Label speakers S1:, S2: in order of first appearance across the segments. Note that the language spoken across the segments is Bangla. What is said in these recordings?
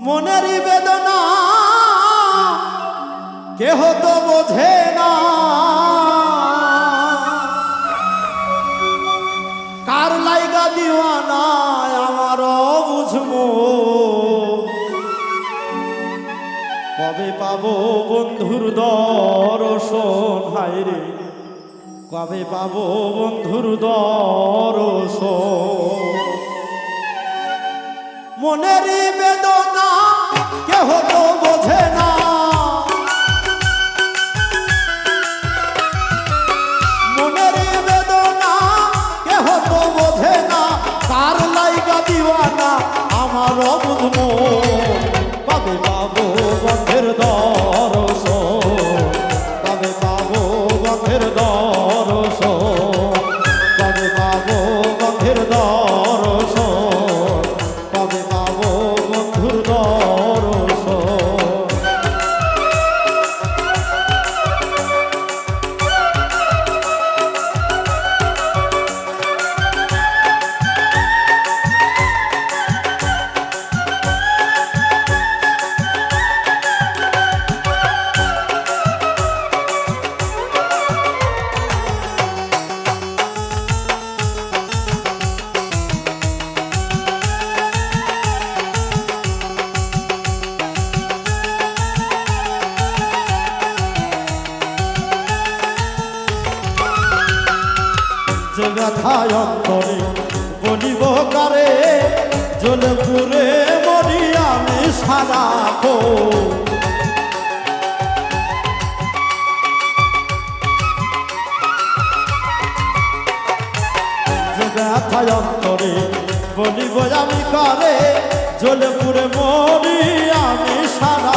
S1: মনেরই বেদনা। কেহ তো বোঝে না। কার লাইগা দিওয়ানা আমার বুঝব? কবে পাবো বন্ধুর দর্শন? হায়রে কবে পাবো বন্ধুর দর্শন? বেদনা কেহ ব্যথায় অন্তরে বলিব কারে জলে পুরে মরি আমি সারা ব্যথায় অন্তরে বলিব আমি কারে জলে পুরে মরি আমি সারা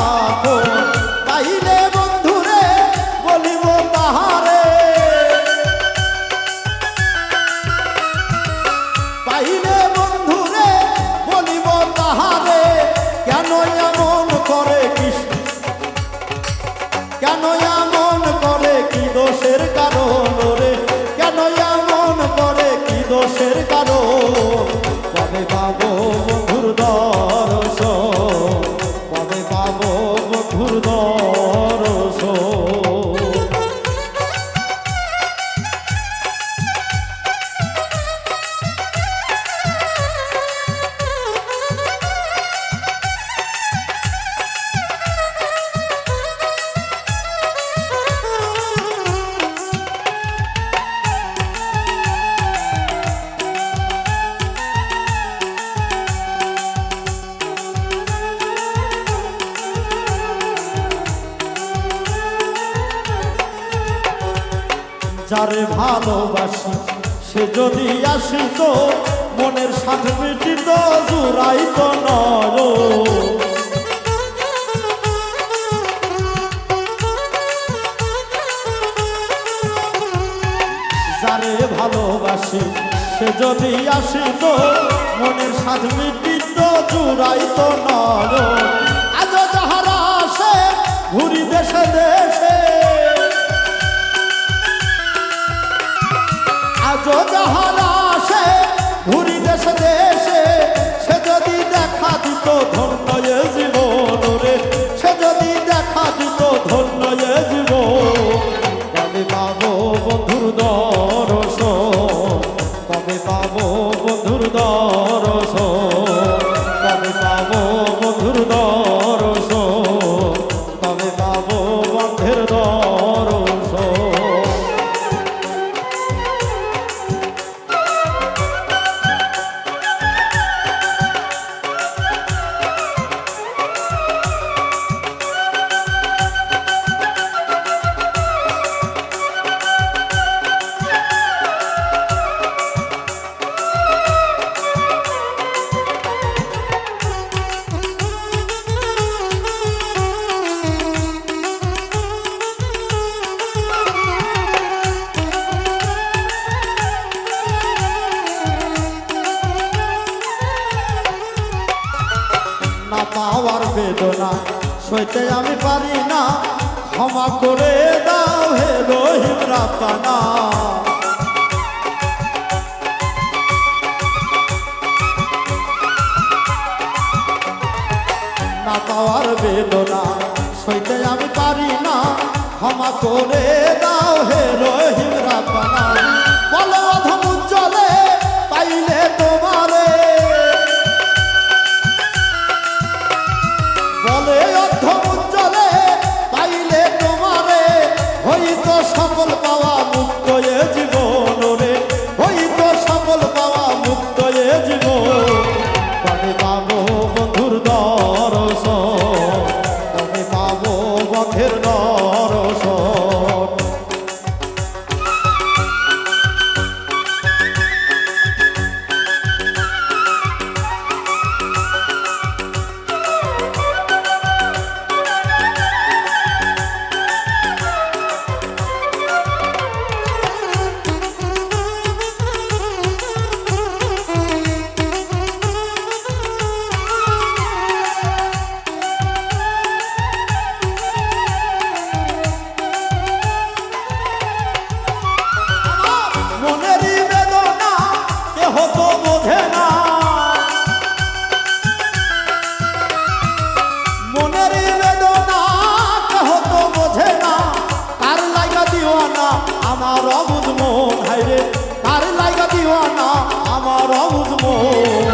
S1: যারে ভালোবাসি, সে যদি আসিত মনের সাথে মিটিত জুড়াইত নয় যারে ভালোবাসি, সে যদি আসিত মনের সাথ মিটিত জুড়াইত নয় আজ যাহারা আসে ঘুরি দেশে দেশে আজ না পাওয়ার বেদনা, সইতে আমি পারি না। ক্ষমা করে দাও হে রহিম রাতানা। না পাওয়ার বেদনা, সইতে আমি পারি না। ক্ষমা করে দাও হে রহিম রাব্বানা বলো অধম উজ্জ্বলে দিওয়ানা আমার অবুজ মোর